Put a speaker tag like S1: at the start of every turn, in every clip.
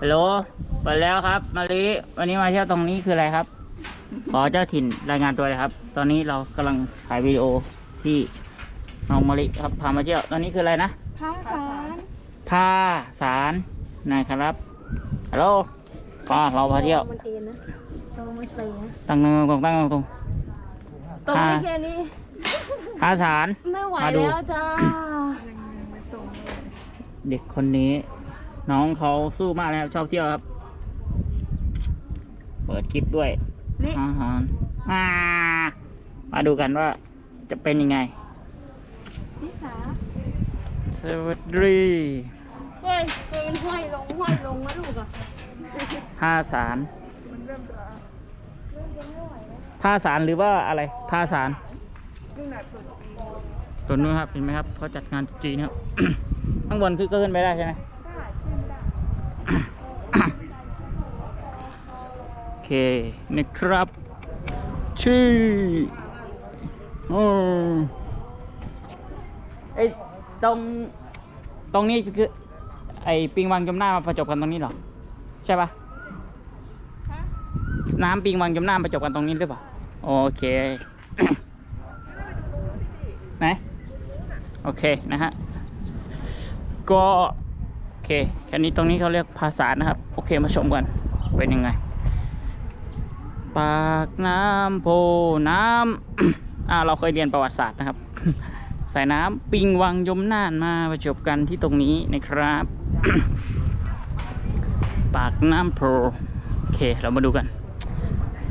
S1: ฮัลโหลเปิดแล้วครับ มาลิวันนี้มาเที่ยวตรงนี้คืออะไรครับ ขอเจ้าถิ่นรายงานตัวเลยครับ ตอนนี้เรากำลังถ่ายวิดีโอที่น้องมาลิครับพามาเที่ยว ตอนนี้คืออะไรนะ
S2: ผ้าสาร
S1: ผ้าสารนะครับ ฮัลโหลก็เราพาเที่ยว
S2: มันเอ็นนะตรงมันเสีย
S1: ตั้งตรงตั้งตรง ตรง
S2: ตรงนี้แค่นี้
S1: ผ้าสาร
S2: ไม่ไหว
S1: มาดู
S2: แล้วจ้า
S1: เด็กคนนี้ น้องเขาสู้มากนะครับ ชอบเที่ยวครับ เปิดคลิปด้วย
S2: นี่
S1: อาหารอ่ามาดูกันว่าจะเป็นยังไง
S2: นี่ขา
S1: สวัสดี
S2: เฮ้ยเฮ้ยมันห้อยลงห้อยลงนะลูกอะ
S1: ผ้าสารผ้าสารหรือว่าอะไรผ้าสารตัวนู้นครับเห็นไหมครับเขาจัดงานตรุษจีนครับ ข้างบนคือก็ขึ้นไปได้ใช่ไหม โอเคนะครับชื่ออืมไอตรงตรงนี้คือ ไอปิงวังจมหน้ามาประจบกันตรงนี้เหรอ ใช่ปะน้ำปิงวังจมหน้าประจบกันตรงนี้หรือเปล่าโอเคไหนโอเคนะฮะก็โอ เคแค่นี้ตรงนี้เขาเรียกภาษานะครับ โอเคมาชมกันเป็นยังไง ปากน้ำโพน้ำอ่าเราเคยเรียนประวัติศาสตร์นะครับ สายน้ำปิงวังยมน่านมาประจบกันที่ตรงนี้นะครับ ปากน้ำโพโอเคเรามาดูกัน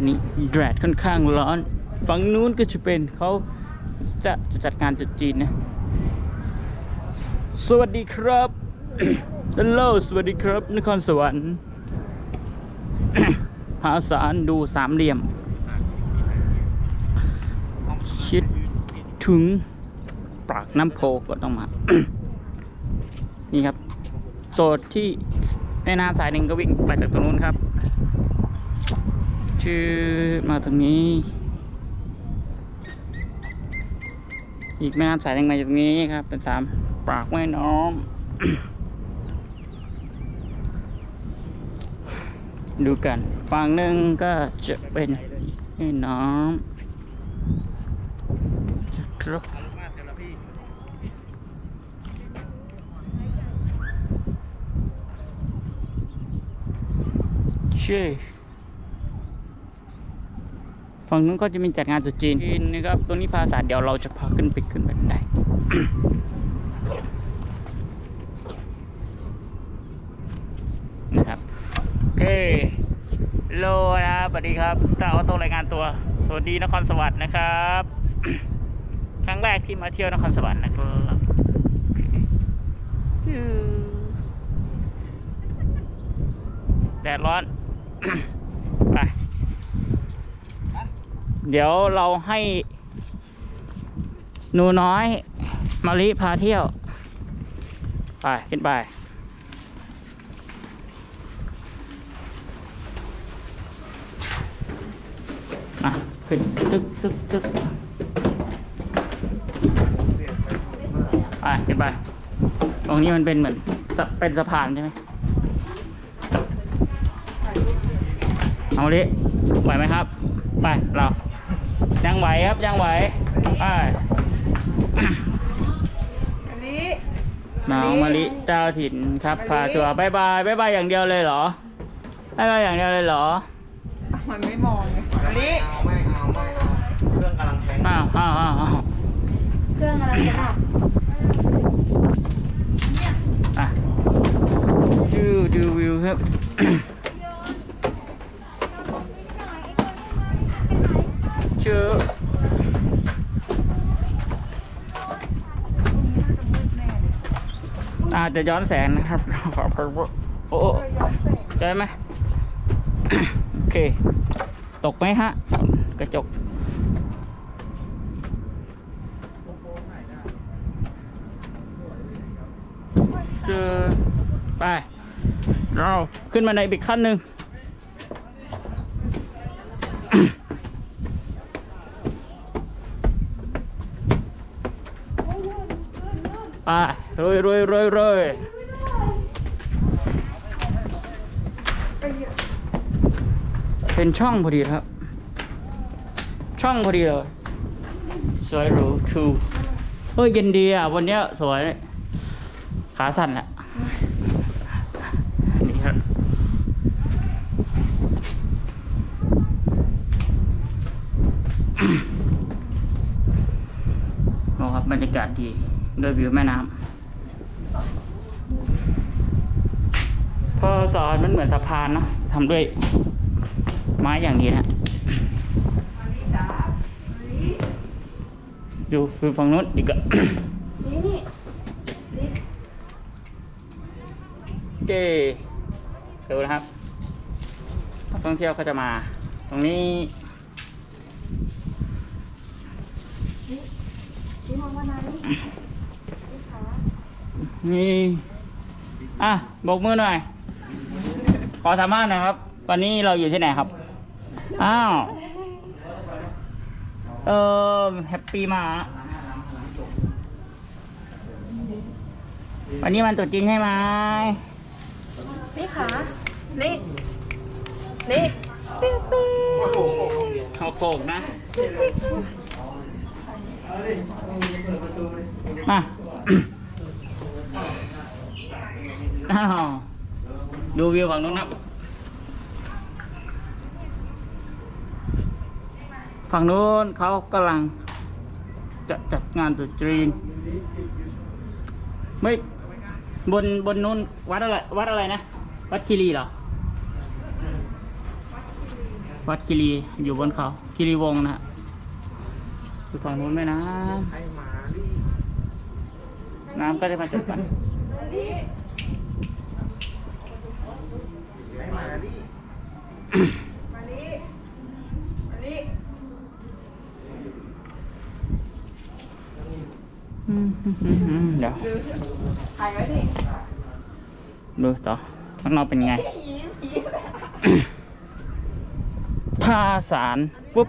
S1: นี่แดดค่อนข้างร้อน ฝั่งนู้นก็จะเป็นเขาจะจะจัดงานตรุษจีนนะ สวัสดีครับ ฮัลโหลสวัสดีครับ นครสวรรค์ภาษาดูสามเหลี่ยม คิดถึงปากน้ำโพก็ต้องมา นี่ครับโซดที่แม่น้ำสายหนึ่งก็วิ่งไปจากตรงนู้นครับ ชื่อมาตรงนี้ อีกแม่น้ำสายหนึ่งมาจากตรงนี้ครับ เป็นสามปากแม่น้อ ดูกันฝั่งหนึ่งก็จะเป็นแม่น้ำจะครับเช่ฝั่งนู้นก็จะมีจัดงานตรุษจีนนะครับตรงนี้ภาษาเดี๋ยวเราจะพาขึ้นไปขึ้นไปได้นะครับ โอเค สวัสดีครับตาออโต้รายงานตัว สวัสดีนครสวรรค์นะครับ ครั้งแรกที่มาเที่ยวนครสวรรค์นะครับโอเคชื่อแดดร้อน ไป เดี๋ยวเราให้หนูน้อยมาลิพาเที่ยว ไป ขึ้นไป อะขึ้นตึกตึกตึกไปขึ้นไป ตรงนี้มันเป็นเหมือนสะเป็นสะพานใช่ไหมเอาดิไหวไหมครับ ไปเรายังไหวครับยังไหวไป
S3: อันนี้
S1: น้องมะลิเจ้าถิ่นครับพาทัวร์บายบายบายบายอย่างเดียวเลยเหรอบายบายอย่างเดียวเลยเหรอ
S3: มันไม่มองไงอั นนี้
S4: เอาไม่เอาไม่เอาเครื่องกำลังแทง
S1: อ้าวอ้าวอ้าวอ้าว
S2: เครื่องอะไรจะดับ
S1: อะดูดูวิวครับเชื่ออาจจะย้อนแสงนะครับขอขอโอ้โอ้ใช่ไหม โอเค ตกไหมฮะ กระจก เจอ ไป เราขึ้นมาในอีกขั้นหนึ่งไปรวยรวยรวยรวย เป็นช่องพอดีครับ ช่องพอดีเลย สวยหรูทูเฮ้ยเย็นดีอะ วันเนี้ยสวย ขาสั่นแหละนี่ครับโอ้ครับบรรยากาศดีด้วยวิวแม่น้ำพอสอนมันเหมือนสะพานเนาะทำด้วย ไม้อย่างดีนะดูคือฝั่งนู้นดีกว่า
S2: นี่นี่
S1: โอเคดูนะครับนักท่องเที่ยวก็จะมา ตรงนี้
S2: นี่มองมาไหนนี่ขา
S1: นี่อะโบกมือหน่อย ขอสามารถหนะครับ วันนี้เราอยู่ที่ไหนครับ อ้าว เออแฮปปี้มากอะวันนี้มันตัวจริงใช่ไหม
S2: นี่ขานี่ นี่ปิ๊งปิ๊ง
S1: เขาโขกนะ มาอ้าวดูวิวฝั่งนู้นครั ฝั่งนู้นเขากำลังจะจัดงานตรุษจีนไม่บนบนนู้นวัดอะไรวัดอะไรนะ วัดคีรีเหรอ วัดคีรีอยู่บนเขาคีรีวงนะฮะอยู่ฝั่งนู้นแม่น้
S4: ให้หมาดิำ
S1: น้ำก็จะมาจัดกัน
S4: ให้หมาดิ
S3: มานี้มานี้
S1: อืมอืมอืมอืม เดี๋ยว
S3: ถ่ายไว้ดิ
S1: ดูต่อข้างนอกเป็นไง
S3: ยิ้า
S1: สารปุ๊บ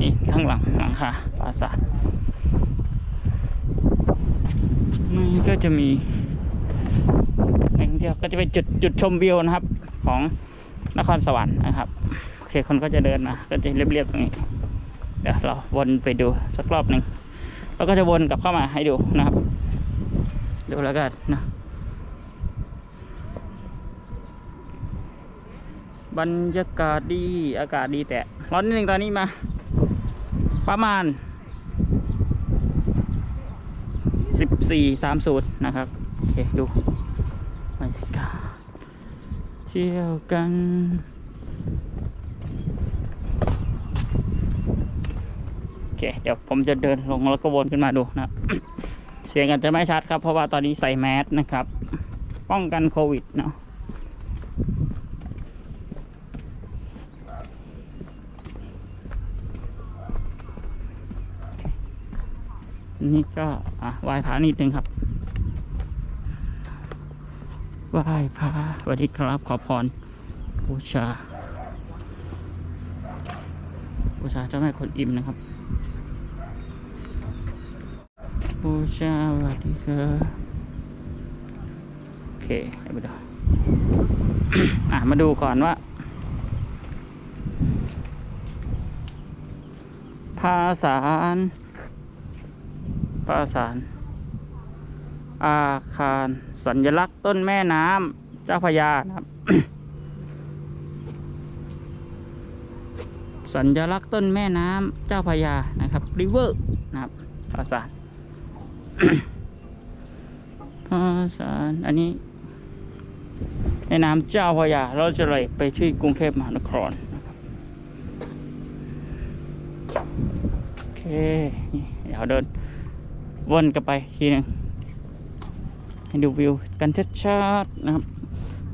S1: นี่ข้างหลังหลังคาภาสารนี่ก็จะมีแหล่งเที่ยวก็จะเป็นจุดจุดชมวิวนะครับ ของนครสวรรค์นะครับโอเคคนก็จะเดินมาก็จะเรียบๆตรงนี้เดี๋ยวเราวนไปดูสักรอบหนึ่ง แล้วก็จะวนกลับเข้ามาให้ดูนะครับดูแล้วกันนะบรรยากาศดีอากาศดีแต่ร้อนนิดนึงตอนนี้มา ประมาณสิบสี่สามศูนย์นะครับ โอเค ดูบรรยากาศเที่ยวกัน โอ เคเดี๋ยวผมจะเดินลงแล้วก็วนขึ้นมาดูนะ เสียงอาจจะไม่ชัดครับ เพราะว่าตอนนี้ใส่แมสนะครับ ป้องกันโควิดเนาะนี่ก็อะไหว้พระนิดนึงครับไหว้พระสวัสดีครับขอพรบูชา บูชาเจ้าแม่คนอิ่มนะครับบูชาสวัสดีครับโอเคเดี๋ยวไปดูอะมาดูก่อนว่า ภาษาภาษาอาคารสัญลักษณ์ต้นแม่น้ำเจ้าพยานะครับ สัญลักษณ์ต้นแม่น้ำเจ้าพยานะครับริเวอร์นะครับภาษานภาษานอันนี้แม่น้ำเจ้าพยาเราจะไหลไปที่กรุงเทพมหานครโอเคนี่เดี๋ยวเดินวนกลับไปทีหนึ่งให้ดูวิวกันชัดๆนะครับ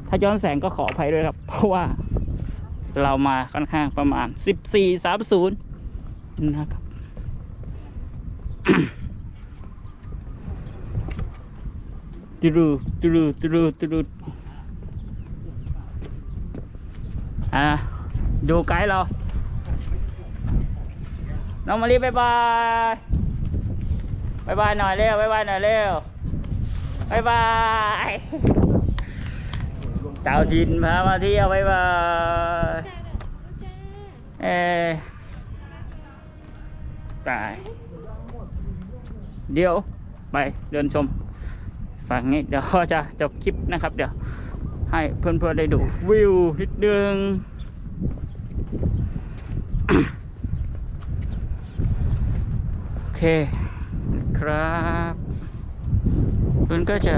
S1: ถ้าย้อนแสงก็ขออภัยด้วยครับ เพราะว่า เรามาค่อนข้างประมาณ 14 30 นะครับตรูตรูตรูตรูอะดูไกด์เรา น้องมารีบายบายบายบายหน่อยเร็วบายบายหน่อยเร็วบายบาย เจ้าทินพามาเที่ยวบ๊ายบายเออตาย เดี๋ยวไปเดินชมฝั่งนี้เดี๋ยวก็จะจบคลิปนะครับ เดี๋ยวให้เพื่อนๆได้ดูวิวนิดนึงโอเคครับมันก็จะ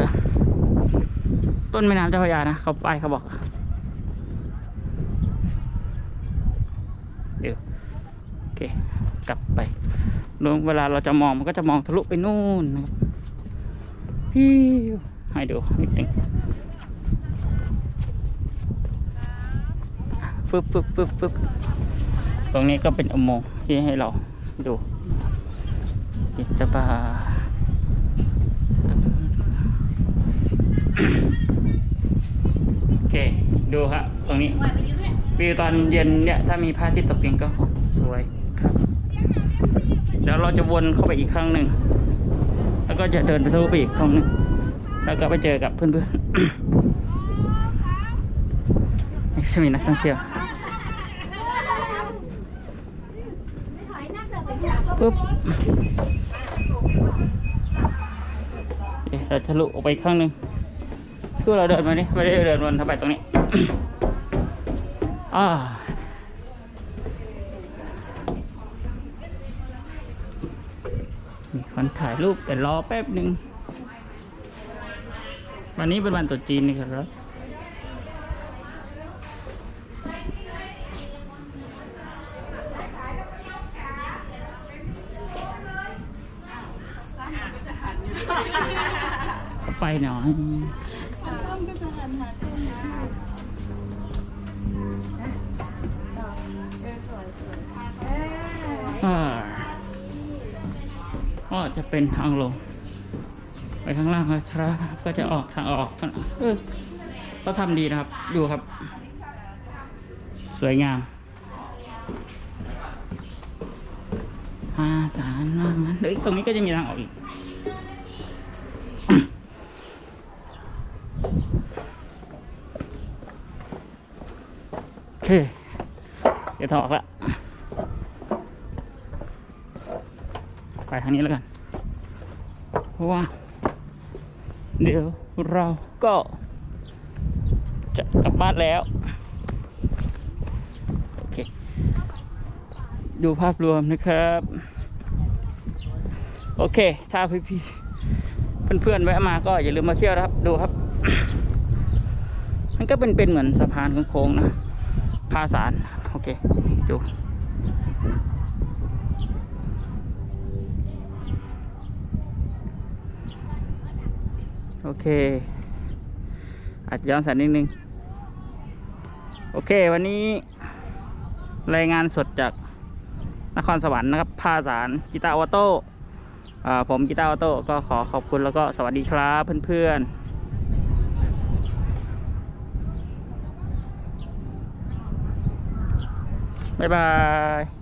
S1: ต้นแม่น้ำเจ้าพระยานะเขาไปเขาบอก เดี๋ยวโอเค กลับไปลงเวลาเราจะมองมันก็จะมองทะลุไปนู่นนะครับฮิวให้ดูนิดนึงปึ๊บปึ๊บปึ๊บปึ๊บตรงนี้ก็เป็นอุโมงค์ที่ให้เราดูจิตบาอเค ดูครับตรงนี้วิวตอนเย็นเนี่ยถ้ามีพระอาทิตย์ตกดินก็สวยครับเดี๋ยวเราจะวนเข้าไปอีกครั้งหนึ่งแล้วก็จะเดินไปทะลุไปอีกครั้งหนึ่งแล้วก็ไปเจอกับเพื่อนๆนี่จะมีนักท่องเที่ยวปุ๊บเอ๊ะเราทะลุออกไปอีกครั้งหนึ่งคือเราเดินมานี่ไม่ได้เดินวนเข้าไปตรงนี้ อ่ามีคนถ่ายรูปแต่รอแป๊บหนึ่ง วันนี้เป็นวันตรุษจีนนี่ครับไปหน่อยอ่า ก็จะเป็นทางลง ไปข้างล่างครับก็จะออกทางออกเออเขาทำดีนะครับ ดูครับ สวยงามอาสารว่างั้นเฮ้ยตรงนี้ก็จะมีทางออกอีก เคเดี๋ยวถอดละไปทางนี้แล้วกันว้าเดี๋ยวเราก็จะกลับบ้านแล้ว โอเค ดูภาพรวมนะครับ โอเค ถ้าพี่ๆเพื่อนๆแวะมาก็อย่าลืมมาเที่ยวนะครับ ดูครับ มันก็เป็นเป็นเหมือนสะพานโค้งๆนะ พาสารโอเคดูโอเค อาจจะย้อนสันนิดนึง โอเค วันนี้ รายงานสดจากนครสวรรค์นะครับพาสารกีตาร์ออโต้ผมกีตาร์ออโต้ก็ขอขอบคุณแล้วก็สวัสดีครับเพื่อนๆ บ๊ายบาย